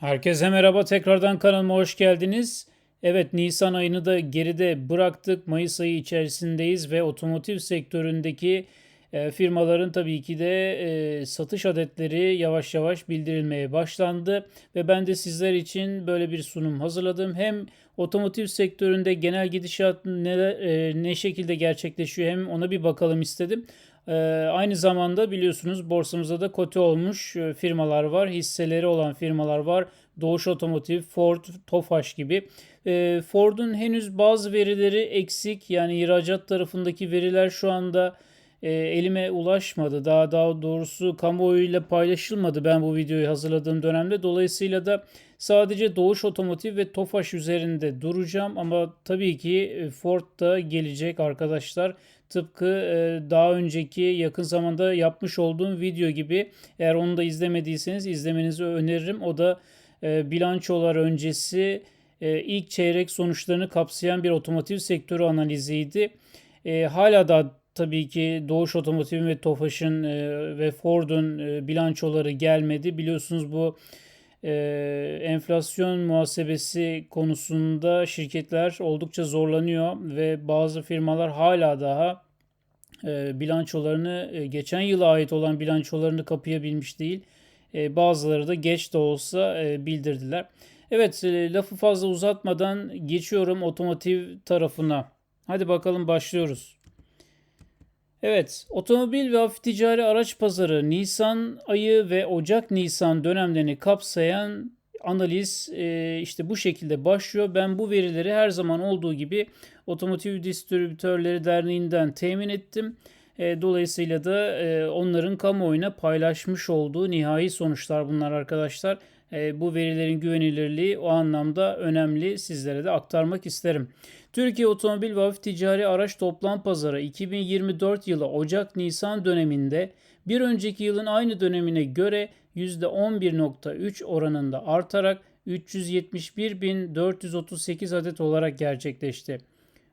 Herkese merhaba tekrardan kanalıma hoş geldiniz. Evet Nisan ayını da geride bıraktık. Mayıs ayı içerisindeyiz ve otomotiv sektöründeki e, firmaların tabii ki de e, satış adetleri yavaş yavaş bildirilmeye başlandı. Ve ben de sizler için böyle bir sunum hazırladım. Hem otomotiv sektöründe genel gidişat ne, e, ne şekilde gerçekleşiyor hem ona bir bakalım istedim. Ee, aynı zamanda biliyorsunuz borsamızda da kote olmuş e, firmalar var, hisseleri olan firmalar var. Doğuş Otomotiv, Ford, Tofaş gibi. Ee, Ford'un henüz bazı verileri eksik. Yani ihracat tarafındaki veriler şu anda e, elime ulaşmadı. Daha daha doğrusu kamuoyuyla paylaşılmadı ben bu videoyu hazırladığım dönemde. Dolayısıyla da sadece Doğuş Otomotiv ve Tofaş üzerinde duracağım ama tabii ki e, Ford da gelecek arkadaşlar. Tıpkı e, daha önceki yakın zamanda yapmış olduğum video gibi eğer onu da izlemediyseniz izlemenizi öneririm. O da e, bilançolar öncesi e, ilk çeyrek sonuçlarını kapsayan bir otomotiv sektörü analiziydi. Hala da tabii ki Doğuş Otomotiv'in ve Tofaş'ın ve Ford'un bilançoları gelmedi. Biliyorsunuz bu enflasyon muhasebesi konusunda şirketler oldukça zorlanıyor ve bazı firmalar hala daha bilançolarını geçen yıla ait olan bilançolarını kapayabilmiş değil. bazıları da geç de olsa bildirdiler. Evet lafı fazla uzatmadan geçiyorum otomotiv tarafına. Hadi bakalım başlıyoruz. Evet, otomobil ve hafif ticari araç pazarı Nisan ayı ve Ocak-Nisan dönemlerini kapsayan analiz e, işte bu şekilde başlıyor. Ben bu verileri her zaman olduğu gibi Otomotiv Distribütörleri Derneği'nden temin ettim. E, dolayısıyla da e, onların kamuoyuna paylaşmış olduğu nihai sonuçlar bunlar arkadaşlar. E, bu verilerin güvenilirliği o anlamda önemli. Sizlere de aktarmak isterim. Türkiye Otomobil ve Hafif Ticari Araç Toplam Pazarı 2024 yılı Ocak-Nisan döneminde bir önceki yılın aynı dönemine göre %11.3 oranında artarak 371.438 adet olarak gerçekleşti.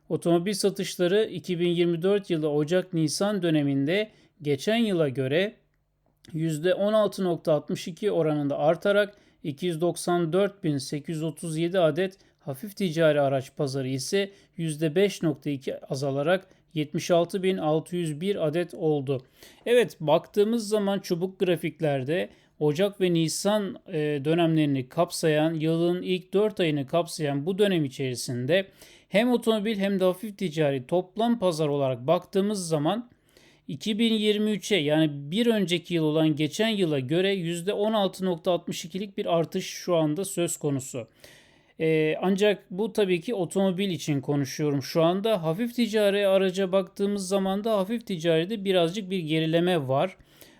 Otomobil satışları 2024 yılı Ocak-Nisan döneminde geçen yıla göre %16.62 oranında artarak 294.837 adet hafif ticari araç pazarı ise %5.2 azalarak 76.601 adet oldu. Evet baktığımız zaman çubuk grafiklerde Ocak ve Nisan e, dönemlerini kapsayan, yılın ilk 4 ayını kapsayan bu dönem içerisinde hem otomobil hem de hafif ticari toplam pazar olarak baktığımız zaman 2023'e yani bir önceki yıl olan geçen yıla göre %16.62'lik bir artış şu anda söz konusu. Ee, ancak bu tabii ki otomobil için konuşuyorum şu anda. Hafif ticari araca baktığımız zaman da hafif ticaride birazcık bir gerileme var.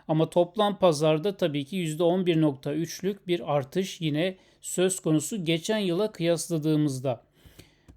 Ama toplam pazarda tabii ki %11.3'lük bir artış yine söz konusu geçen yıla kıyasladığımızda.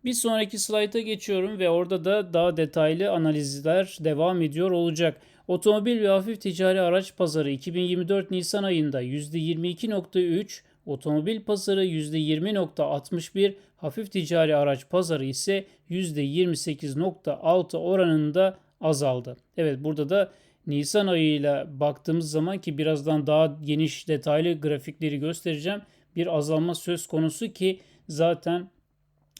Bir sonraki slayta geçiyorum ve orada da daha detaylı analizler devam ediyor olacak. Otomobil ve hafif ticari araç pazarı 2024 Nisan ayında %22.3, otomobil pazarı %20.61, hafif ticari araç pazarı ise %28.6 oranında azaldı. Evet burada da Nisan ayıyla baktığımız zaman ki birazdan daha geniş detaylı grafikleri göstereceğim. Bir azalma söz konusu ki zaten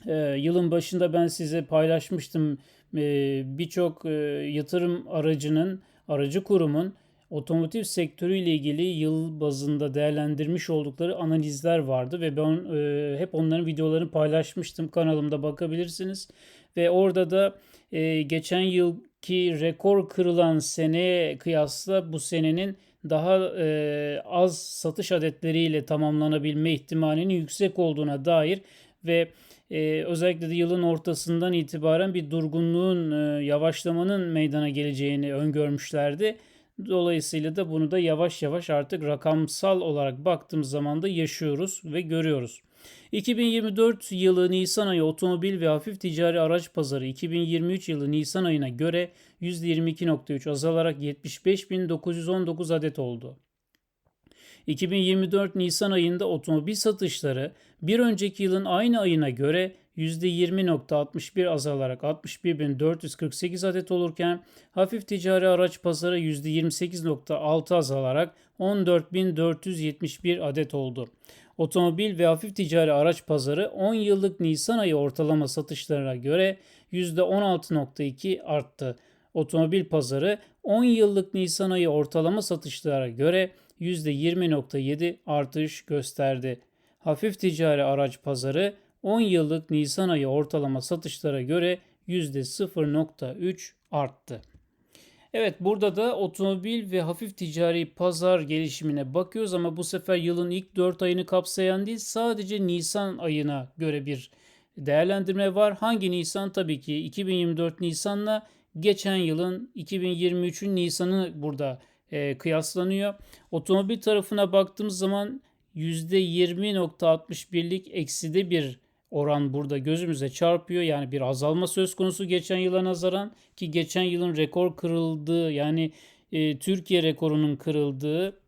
e, yılın başında ben size paylaşmıştım. E, birçok e, yatırım aracının, aracı kurumun otomotiv sektörüyle ilgili yıl bazında değerlendirmiş oldukları analizler vardı ve ben e, hep onların videolarını paylaşmıştım. Kanalımda bakabilirsiniz. Ve orada da e, geçen yılki rekor kırılan seneye kıyasla bu senenin daha e, az satış adetleriyle tamamlanabilme ihtimalinin yüksek olduğuna dair ve e, özellikle de yılın ortasından itibaren bir durgunluğun, e, yavaşlamanın meydana geleceğini öngörmüşlerdi. Dolayısıyla da bunu da yavaş yavaş artık rakamsal olarak baktığımız zaman da yaşıyoruz ve görüyoruz. 2024 yılı Nisan ayı otomobil ve hafif ticari araç pazarı 2023 yılı Nisan ayına göre %22.3 azalarak 75.919 adet oldu. 2024 Nisan ayında otomobil satışları bir önceki yılın aynı ayına göre %20.61 azalarak 61.448 adet olurken hafif ticari araç pazarı %28.6 azalarak 14.471 adet oldu. Otomobil ve hafif ticari araç pazarı 10 yıllık Nisan ayı ortalama satışlarına göre %16.2 arttı. Otomobil pazarı 10 yıllık Nisan ayı ortalama satışlara göre %20.7 artış gösterdi. Hafif ticari araç pazarı 10 yıllık Nisan ayı ortalama satışlara göre %0.3 arttı. Evet burada da otomobil ve hafif ticari pazar gelişimine bakıyoruz ama bu sefer yılın ilk 4 ayını kapsayan değil sadece Nisan ayına göre bir değerlendirme var. Hangi Nisan? Tabii ki 2024 Nisan'la geçen yılın 2023'ün Nisan'ı burada e, kıyaslanıyor. Otomobil tarafına baktığımız zaman %20.61'lik ekside bir oran burada gözümüze çarpıyor. Yani bir azalma söz konusu geçen yıla nazaran ki geçen yılın rekor kırıldığı yani e, Türkiye rekorunun kırıldığı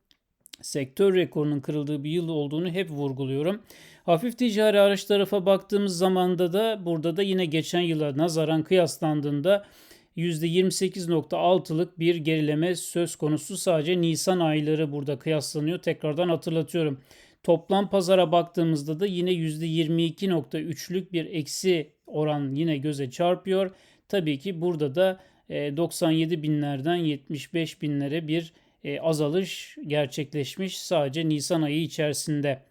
sektör rekorunun kırıldığı bir yıl olduğunu hep vurguluyorum. Hafif ticari araç tarafa baktığımız zamanda da burada da yine geçen yıla nazaran kıyaslandığında %28.6'lık bir gerileme söz konusu. Sadece Nisan ayları burada kıyaslanıyor. Tekrardan hatırlatıyorum. Toplam pazara baktığımızda da yine %22.3'lük bir eksi oran yine göze çarpıyor. Tabii ki burada da 97 e, binlerden 75 binlere bir e, azalış gerçekleşmiş sadece Nisan ayı içerisinde.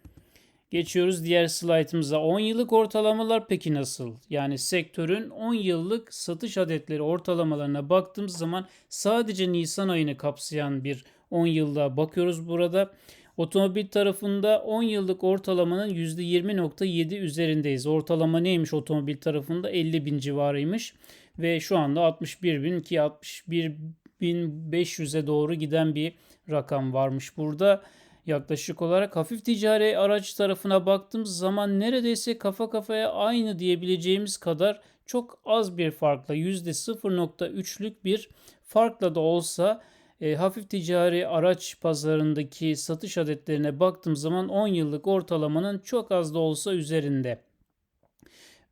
Geçiyoruz diğer slaytımıza. 10 yıllık ortalamalar peki nasıl? Yani sektörün 10 yıllık satış adetleri ortalamalarına baktığımız zaman sadece Nisan ayını kapsayan bir 10 yılda bakıyoruz burada. Otomobil tarafında 10 yıllık ortalamanın %20.7 üzerindeyiz. Ortalama neymiş otomobil tarafında? 50 bin civarıymış. Ve şu anda 61 bin ki 61 bin500'e doğru giden bir rakam varmış burada. Yaklaşık olarak hafif ticari araç tarafına baktığımız zaman neredeyse kafa kafaya aynı diyebileceğimiz kadar çok az bir farkla %0.3'lük bir farkla da olsa e, hafif ticari araç pazarındaki satış adetlerine baktığım zaman 10 yıllık ortalamanın çok az da olsa üzerinde.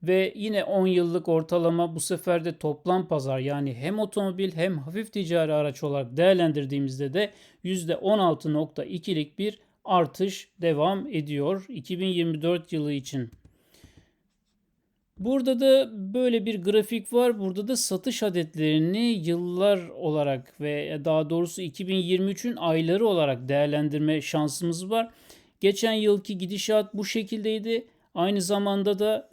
Ve yine 10 yıllık ortalama bu sefer de toplam pazar yani hem otomobil hem hafif ticari araç olarak değerlendirdiğimizde de %16.2'lik bir artış devam ediyor 2024 yılı için. Burada da böyle bir grafik var. Burada da satış adetlerini yıllar olarak ve daha doğrusu 2023'ün ayları olarak değerlendirme şansımız var. Geçen yılki gidişat bu şekildeydi. Aynı zamanda da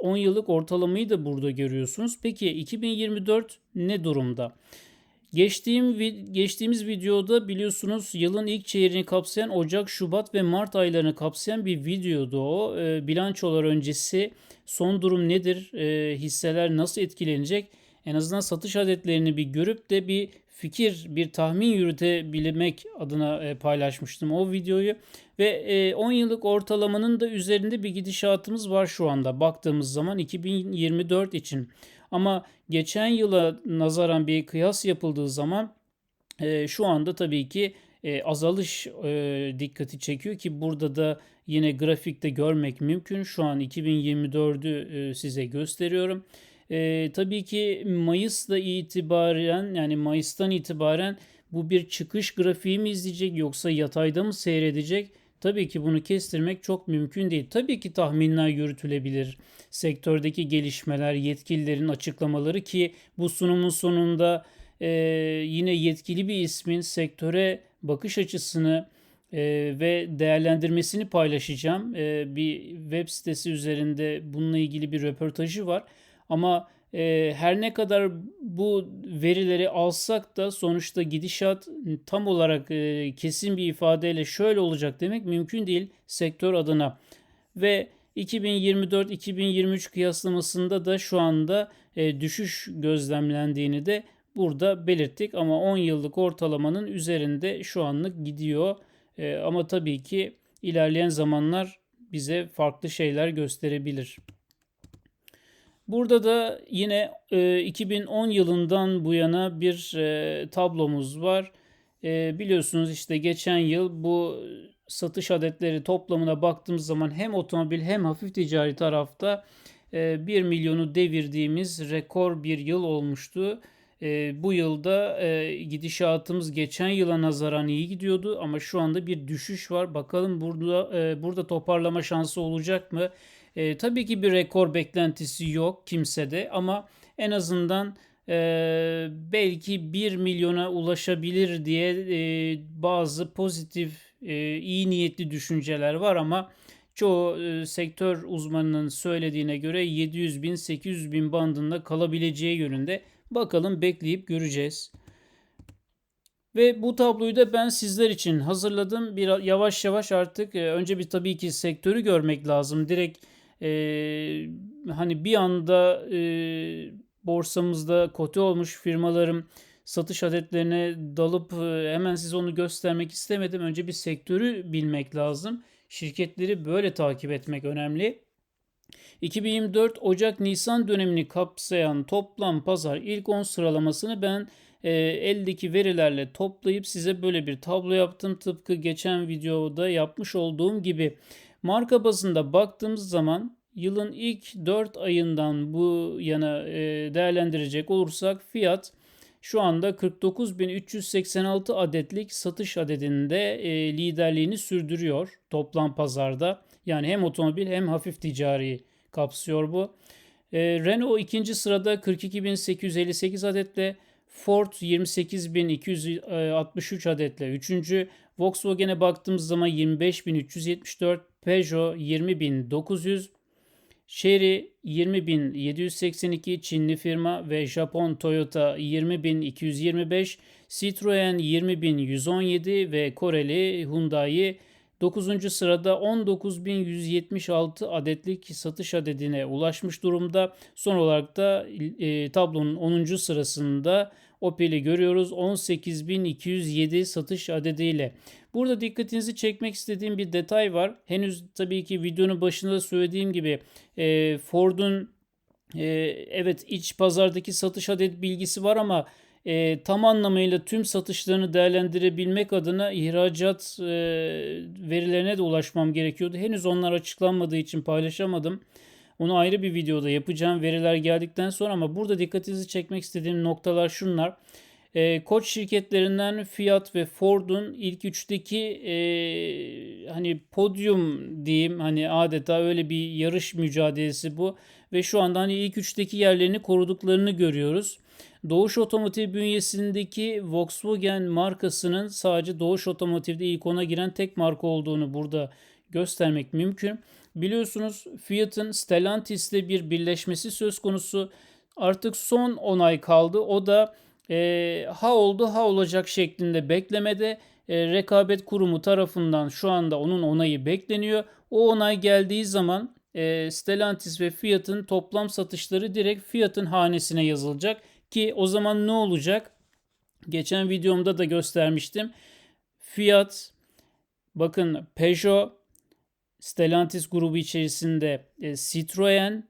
10 yıllık ortalamayı da burada görüyorsunuz. Peki 2024 ne durumda? Geçtiğim geçtiğimiz videoda biliyorsunuz yılın ilk çeyreğini kapsayan Ocak, Şubat ve Mart aylarını kapsayan bir videodu o. E, bilançolar öncesi son durum nedir? E, hisseler nasıl etkilenecek? En azından satış adetlerini bir görüp de bir fikir, bir tahmin yürütebilmek adına e, paylaşmıştım o videoyu. Ve e, 10 yıllık ortalamanın da üzerinde bir gidişatımız var şu anda baktığımız zaman 2024 için. Ama geçen yıla nazaran bir kıyas yapıldığı zaman e, şu anda tabii ki e, azalış e, dikkati çekiyor ki burada da yine grafikte görmek mümkün. Şu an 2024'ü e, size gösteriyorum. E, tabii ki Mayıs'ta itibaren yani Mayıs'tan itibaren bu bir çıkış grafiği mi izleyecek yoksa yatayda mı seyredecek? Tabii ki bunu kestirmek çok mümkün değil. Tabii ki tahminler yürütülebilir. Sektördeki gelişmeler, yetkililerin açıklamaları ki bu sunumun sonunda e, yine yetkili bir ismin sektöre bakış açısını e, ve değerlendirmesini paylaşacağım. E, bir web sitesi üzerinde bununla ilgili bir röportajı var. Ama e, her ne kadar bu verileri alsak da sonuçta gidişat tam olarak e, kesin bir ifadeyle şöyle olacak demek mümkün değil sektör adına. Ve 2024-2023 kıyaslamasında da şu anda e, düşüş gözlemlendiğini de burada belirttik ama 10 yıllık ortalamanın üzerinde şu anlık gidiyor. E, ama tabii ki ilerleyen zamanlar bize farklı şeyler gösterebilir. Burada da yine e, 2010 yılından bu yana bir e, tablomuz var. E, biliyorsunuz işte geçen yıl bu satış adetleri toplamına baktığımız zaman hem otomobil hem hafif ticari tarafta e, 1 milyonu devirdiğimiz rekor bir yıl olmuştu. E, bu yılda e, gidişatımız geçen yıla nazaran iyi gidiyordu ama şu anda bir düşüş var. Bakalım burada e, burada toparlama şansı olacak mı? E, tabii ki bir rekor beklentisi yok kimsede ama en azından e, belki 1 milyona ulaşabilir diye e, bazı pozitif, e, iyi niyetli düşünceler var ama çoğu e, sektör uzmanının söylediğine göre 700 bin 800 bin bandında kalabileceği yönünde. Bakalım bekleyip göreceğiz. Ve bu tabloyu da ben sizler için hazırladım. Bir yavaş yavaş artık e, önce bir tabii ki sektörü görmek lazım. Direkt e, hani bir anda e, borsamızda kote olmuş firmaların satış adetlerine dalıp e, hemen size onu göstermek istemedim. Önce bir sektörü bilmek lazım. Şirketleri böyle takip etmek önemli. 2024 Ocak-Nisan dönemini kapsayan toplam pazar ilk 10 sıralamasını ben e, eldeki verilerle toplayıp size böyle bir tablo yaptım. Tıpkı geçen videoda yapmış olduğum gibi. Marka bazında baktığımız zaman yılın ilk 4 ayından bu yana e, değerlendirecek olursak fiyat şu anda 49.386 adetlik satış adedinde e, liderliğini sürdürüyor toplam pazarda. Yani hem otomobil hem hafif ticari kapsıyor bu. E, Renault ikinci sırada 42.858 adetle, Ford 28.263 adetle üçüncü, Volkswagen'e baktığımız zaman 25.374, Peugeot 20.900, Chery 20.782 Çinli firma ve Japon Toyota 20.225, Citroen 20.117 ve Koreli Hyundai 9. sırada 19.176 adetlik satış adedine ulaşmış durumda. Son olarak da e, tablonun 10. sırasında Opel'i görüyoruz 18.207 satış adediyle. Burada dikkatinizi çekmek istediğim bir detay var. Henüz tabii ki videonun başında söylediğim gibi e, Ford'un e, evet iç pazardaki satış adet bilgisi var ama e, tam anlamıyla tüm satışlarını değerlendirebilmek adına ihracat e, verilerine de ulaşmam gerekiyordu. Henüz onlar açıklanmadığı için paylaşamadım. Onu ayrı bir videoda yapacağım veriler geldikten sonra ama burada dikkatinizi çekmek istediğim noktalar şunlar. E, koç şirketlerinden Fiat ve Ford'un ilk üçteki e, hani podyum diyeyim hani adeta öyle bir yarış mücadelesi bu ve şu anda hani ilk üçteki yerlerini koruduklarını görüyoruz. Doğuş Otomotiv bünyesindeki Volkswagen markasının sadece Doğuş Otomotiv'de ilk ona giren tek marka olduğunu burada göstermek mümkün. Biliyorsunuz Fiat'ın Stellantis ile bir birleşmesi söz konusu. Artık son onay kaldı. O da e, ha oldu ha olacak şeklinde beklemede. E, rekabet kurumu tarafından şu anda onun onayı bekleniyor. O onay geldiği zaman e, Stellantis ve Fiat'ın toplam satışları direkt Fiat'ın hanesine yazılacak. Ki o zaman ne olacak? Geçen videomda da göstermiştim. Fiat, bakın Peugeot, Stellantis grubu içerisinde e, Citroen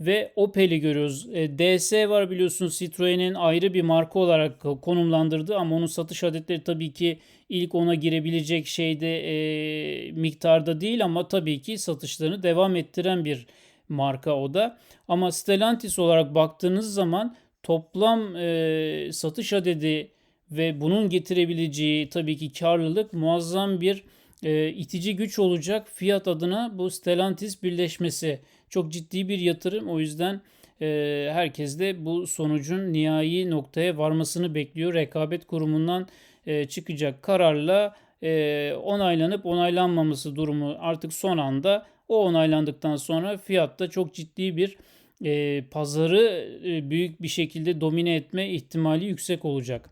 ve Opel'i görüyoruz. E, DS var biliyorsunuz Citroen'in ayrı bir marka olarak konumlandırdı ama onun satış adetleri tabii ki ilk ona girebilecek şeyde e, miktarda değil ama tabii ki satışlarını devam ettiren bir marka o da. Ama Stellantis olarak baktığınız zaman toplam e, satış adedi ve bunun getirebileceği tabii ki karlılık muazzam bir e, itici güç olacak fiyat adına bu Stellantis birleşmesi. Çok ciddi bir yatırım o yüzden e, herkes de bu sonucun nihai noktaya varmasını bekliyor. Rekabet kurumundan e, çıkacak kararla e, onaylanıp onaylanmaması durumu artık son anda o onaylandıktan sonra fiyatta çok ciddi bir e, pazarı e, büyük bir şekilde domine etme ihtimali yüksek olacak.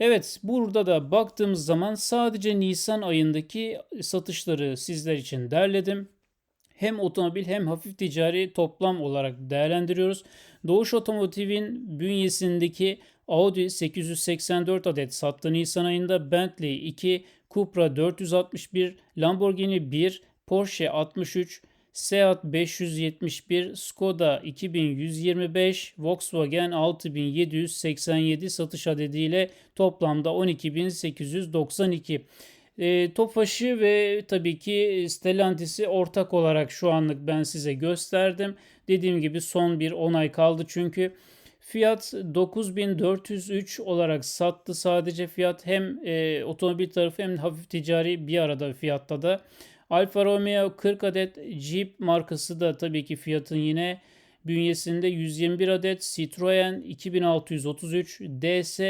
Evet burada da baktığımız zaman sadece Nisan ayındaki satışları sizler için derledim. Hem otomobil hem hafif ticari toplam olarak değerlendiriyoruz. Doğuş Otomotiv'in bünyesindeki Audi 884 adet sattı Nisan ayında, Bentley 2, Cupra 461, Lamborghini 1, Porsche 63, Seat 571, Skoda 2125, Volkswagen 6787 satış adediyle toplamda 12892. E, Tofaş'ı ve tabii ki Stellantis'i ortak olarak şu anlık ben size gösterdim. Dediğim gibi son bir onay kaldı çünkü Fiyat 9403 olarak sattı. Sadece fiyat hem e, otomobil tarafı hem hafif ticari bir arada fiyatta da. Alfa Romeo 40 adet Jeep markası da tabii ki fiyatın yine bünyesinde 121 adet. Citroen 2633, DS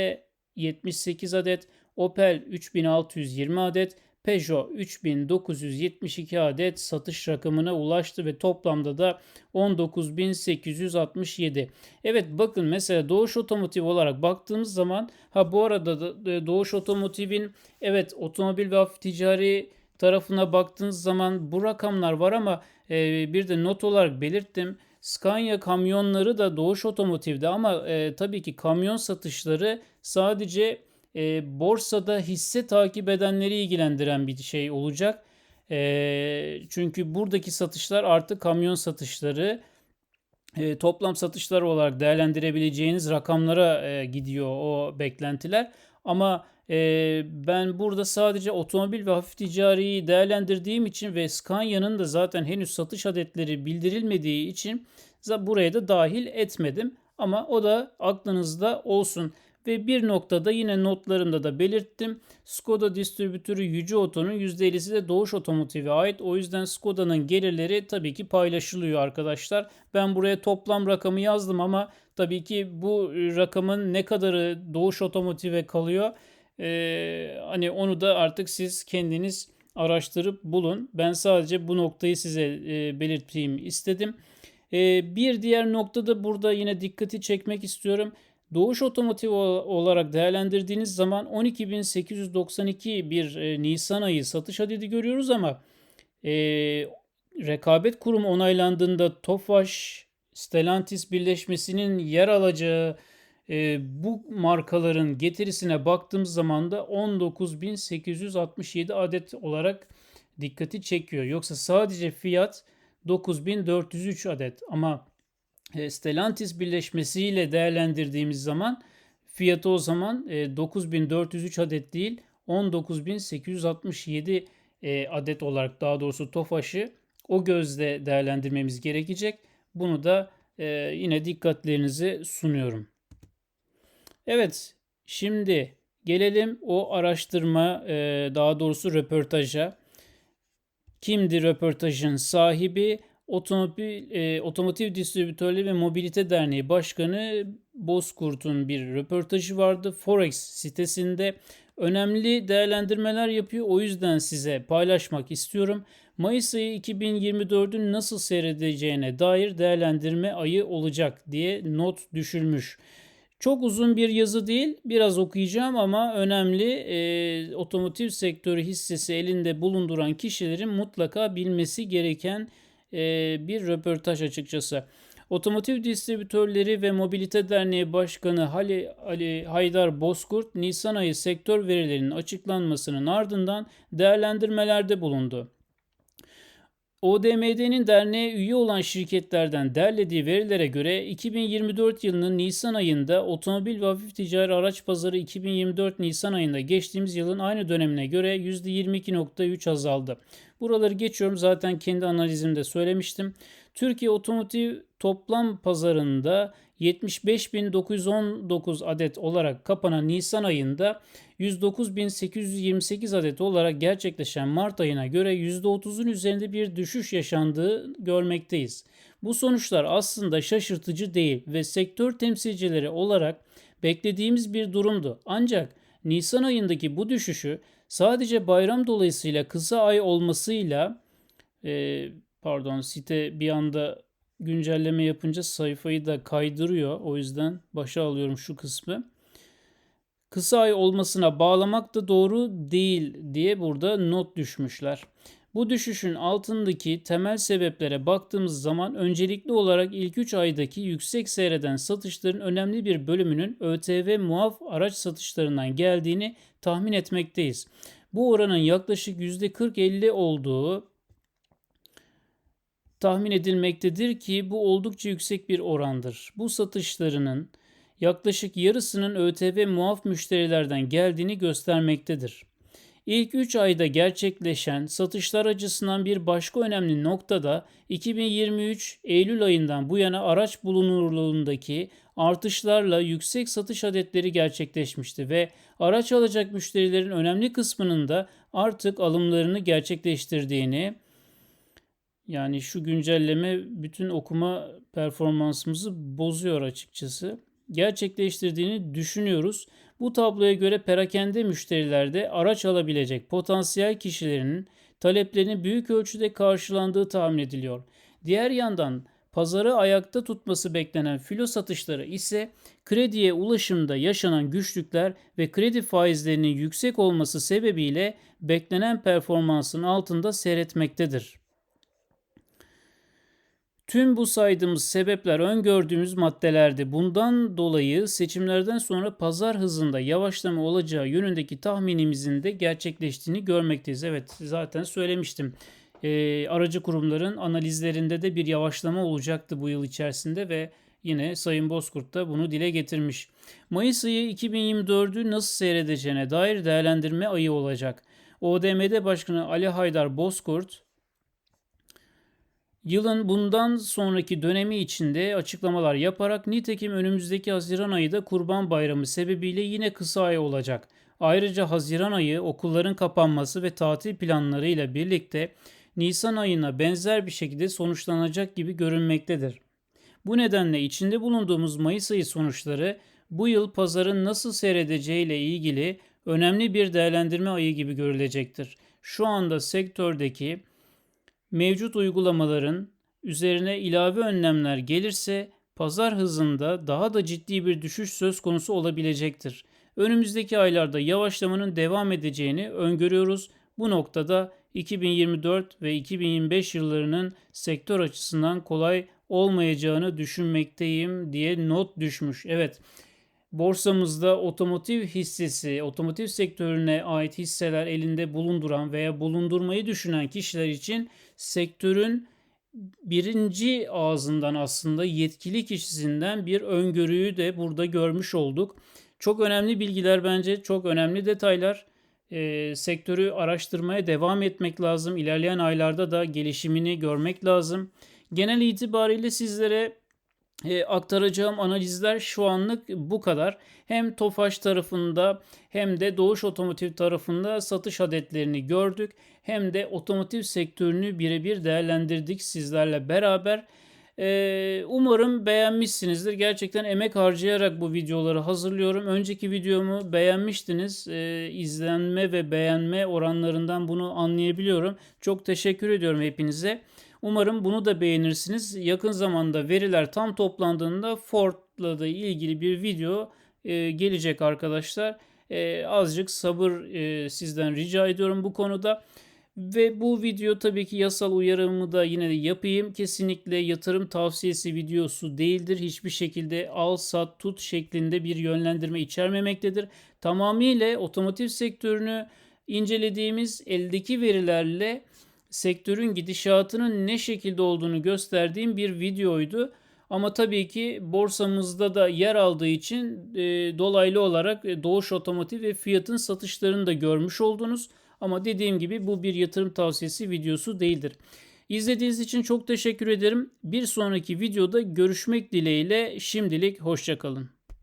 78 adet, Opel 3620 adet, Peugeot 3972 adet satış rakamına ulaştı ve toplamda da 19867. Evet bakın mesela Doğuş Otomotiv olarak baktığımız zaman ha bu arada da e, Doğuş Otomotiv'in evet otomobil ve hafif ticari tarafına baktığınız zaman bu rakamlar var ama e, bir de not olarak belirttim. Scania kamyonları da Doğuş Otomotiv'de ama e, tabii ki kamyon satışları sadece e, borsada hisse takip edenleri ilgilendiren bir şey olacak. E, çünkü buradaki satışlar artık kamyon satışları e, toplam satışlar olarak değerlendirebileceğiniz rakamlara e, gidiyor o beklentiler. Ama e, ben burada sadece otomobil ve hafif ticariyi değerlendirdiğim için ve Scania'nın da zaten henüz satış adetleri bildirilmediği için buraya da dahil etmedim. Ama o da aklınızda olsun. Ve bir noktada yine notlarımda da belirttim. Skoda distribütörü Yüce Oto'nun %50'si de Doğuş Otomotiv'e ait. O yüzden Skoda'nın gelirleri tabii ki paylaşılıyor arkadaşlar. Ben buraya toplam rakamı yazdım ama tabii ki bu rakamın ne kadarı Doğuş Otomotiv'e kalıyor ee, hani onu da artık siz kendiniz araştırıp bulun. Ben sadece bu noktayı size e, belirteyim istedim. E, bir diğer noktada burada yine dikkati çekmek istiyorum. Doğuş Otomotiv olarak değerlendirdiğiniz zaman 12.892 bir e, Nisan ayı satış adedi görüyoruz ama e, rekabet kurumu onaylandığında Tofaş Stellantis birleşmesinin yer alacağı e, bu markaların getirisine baktığımız zaman da 19.867 adet olarak dikkati çekiyor. Yoksa sadece fiyat 9403 adet ama e, Stellantis birleşmesiyle değerlendirdiğimiz zaman fiyatı o zaman e, 9403 adet değil 19867 e, adet olarak daha doğrusu TOFAŞ'ı o gözle değerlendirmemiz gerekecek. Bunu da e, yine dikkatlerinizi sunuyorum. Evet, şimdi gelelim o araştırma, e, daha doğrusu röportaja. Kimdi röportajın sahibi? Otomobil, e, Otomotiv Distribütörleri ve Mobilite Derneği Başkanı Bozkurt'un bir röportajı vardı. Forex sitesinde önemli değerlendirmeler yapıyor. O yüzden size paylaşmak istiyorum. Mayıs ayı 2024'ün nasıl seyredeceğine dair değerlendirme ayı olacak diye not düşülmüş. Çok uzun bir yazı değil, biraz okuyacağım ama önemli. E, otomotiv sektörü hissesi elinde bulunduran kişilerin mutlaka bilmesi gereken e, bir röportaj açıkçası. Otomotiv Distribütörleri ve Mobilite Derneği Başkanı Ali, Ali Haydar Bozkurt, Nisan ayı sektör verilerinin açıklanmasının ardından değerlendirmelerde bulundu. ODMD'nin derneğe üye olan şirketlerden derlediği verilere göre 2024 yılının Nisan ayında otomobil ve hafif ticari araç pazarı 2024 Nisan ayında geçtiğimiz yılın aynı dönemine göre %22.3 azaldı. Buraları geçiyorum zaten kendi analizimde söylemiştim. Türkiye otomotiv toplam pazarında 75.919 adet olarak kapanan Nisan ayında 109.828 adet olarak gerçekleşen Mart ayına göre %30'un üzerinde bir düşüş yaşandığı görmekteyiz. Bu sonuçlar aslında şaşırtıcı değil ve sektör temsilcileri olarak beklediğimiz bir durumdu. Ancak Nisan ayındaki bu düşüşü sadece bayram dolayısıyla kısa ay olmasıyla e, pardon site bir anda güncelleme yapınca sayfayı da kaydırıyor. O yüzden başa alıyorum şu kısmı. Kısa ay olmasına bağlamak da doğru değil diye burada not düşmüşler. Bu düşüşün altındaki temel sebeplere baktığımız zaman öncelikli olarak ilk 3 aydaki yüksek seyreden satışların önemli bir bölümünün ÖTV muaf araç satışlarından geldiğini tahmin etmekteyiz. Bu oranın yaklaşık %40-50 olduğu tahmin edilmektedir ki bu oldukça yüksek bir orandır. Bu satışlarının yaklaşık yarısının ÖTV muaf müşterilerden geldiğini göstermektedir. İlk 3 ayda gerçekleşen satışlar açısından bir başka önemli nokta da 2023 Eylül ayından bu yana araç bulunurluğundaki artışlarla yüksek satış adetleri gerçekleşmişti ve araç alacak müşterilerin önemli kısmının da artık alımlarını gerçekleştirdiğini yani şu güncelleme bütün okuma performansımızı bozuyor açıkçası. Gerçekleştirdiğini düşünüyoruz. Bu tabloya göre perakende müşterilerde araç alabilecek potansiyel kişilerin taleplerinin büyük ölçüde karşılandığı tahmin ediliyor. Diğer yandan pazarı ayakta tutması beklenen filo satışları ise krediye ulaşımda yaşanan güçlükler ve kredi faizlerinin yüksek olması sebebiyle beklenen performansın altında seyretmektedir. Tüm bu saydığımız sebepler öngördüğümüz maddelerdi. Bundan dolayı seçimlerden sonra pazar hızında yavaşlama olacağı yönündeki tahminimizin de gerçekleştiğini görmekteyiz. Evet zaten söylemiştim. E, aracı kurumların analizlerinde de bir yavaşlama olacaktı bu yıl içerisinde ve yine Sayın Bozkurt da bunu dile getirmiş. Mayıs ayı 2024'ü nasıl seyredeceğine dair değerlendirme ayı olacak. ODM'de Başkanı Ali Haydar Bozkurt Yılın bundan sonraki dönemi içinde açıklamalar yaparak nitekim önümüzdeki Haziran ayı da Kurban Bayramı sebebiyle yine kısa ay olacak. Ayrıca Haziran ayı okulların kapanması ve tatil planlarıyla birlikte Nisan ayına benzer bir şekilde sonuçlanacak gibi görünmektedir. Bu nedenle içinde bulunduğumuz Mayıs ayı sonuçları bu yıl pazarın nasıl seyredeceği ile ilgili önemli bir değerlendirme ayı gibi görülecektir. Şu anda sektördeki mevcut uygulamaların üzerine ilave önlemler gelirse pazar hızında daha da ciddi bir düşüş söz konusu olabilecektir. Önümüzdeki aylarda yavaşlamanın devam edeceğini öngörüyoruz. Bu noktada 2024 ve 2025 yıllarının sektör açısından kolay olmayacağını düşünmekteyim diye not düşmüş. Evet borsamızda otomotiv hissesi, otomotiv sektörüne ait hisseler elinde bulunduran veya bulundurmayı düşünen kişiler için sektörün birinci ağzından aslında yetkili kişisinden bir öngörüyü de burada görmüş olduk. Çok önemli bilgiler bence, çok önemli detaylar. E, sektörü araştırmaya devam etmek lazım. İlerleyen aylarda da gelişimini görmek lazım. Genel itibariyle sizlere e, aktaracağım analizler şu anlık bu kadar. Hem Tofaş tarafında hem de Doğuş Otomotiv tarafında satış adetlerini gördük. Hem de otomotiv sektörünü birebir değerlendirdik sizlerle beraber. Ee, umarım beğenmişsinizdir. Gerçekten emek harcayarak bu videoları hazırlıyorum. Önceki videomu beğenmiştiniz. Ee, izlenme ve beğenme oranlarından bunu anlayabiliyorum. Çok teşekkür ediyorum hepinize. Umarım bunu da beğenirsiniz. Yakın zamanda veriler tam toplandığında Ford'la da ilgili bir video e, gelecek arkadaşlar. E, azıcık sabır e, sizden rica ediyorum bu konuda. Ve bu video tabii ki yasal uyarımı da yine de yapayım. Kesinlikle yatırım tavsiyesi videosu değildir. Hiçbir şekilde al sat tut şeklinde bir yönlendirme içermemektedir. Tamamıyla otomotiv sektörünü incelediğimiz eldeki verilerle sektörün gidişatının ne şekilde olduğunu gösterdiğim bir videoydu. Ama tabii ki borsamızda da yer aldığı için e, dolaylı olarak e, Doğuş Otomotiv ve Fiat'ın satışlarını da görmüş oldunuz. Ama dediğim gibi bu bir yatırım tavsiyesi videosu değildir. İzlediğiniz için çok teşekkür ederim. Bir sonraki videoda görüşmek dileğiyle şimdilik hoşçakalın.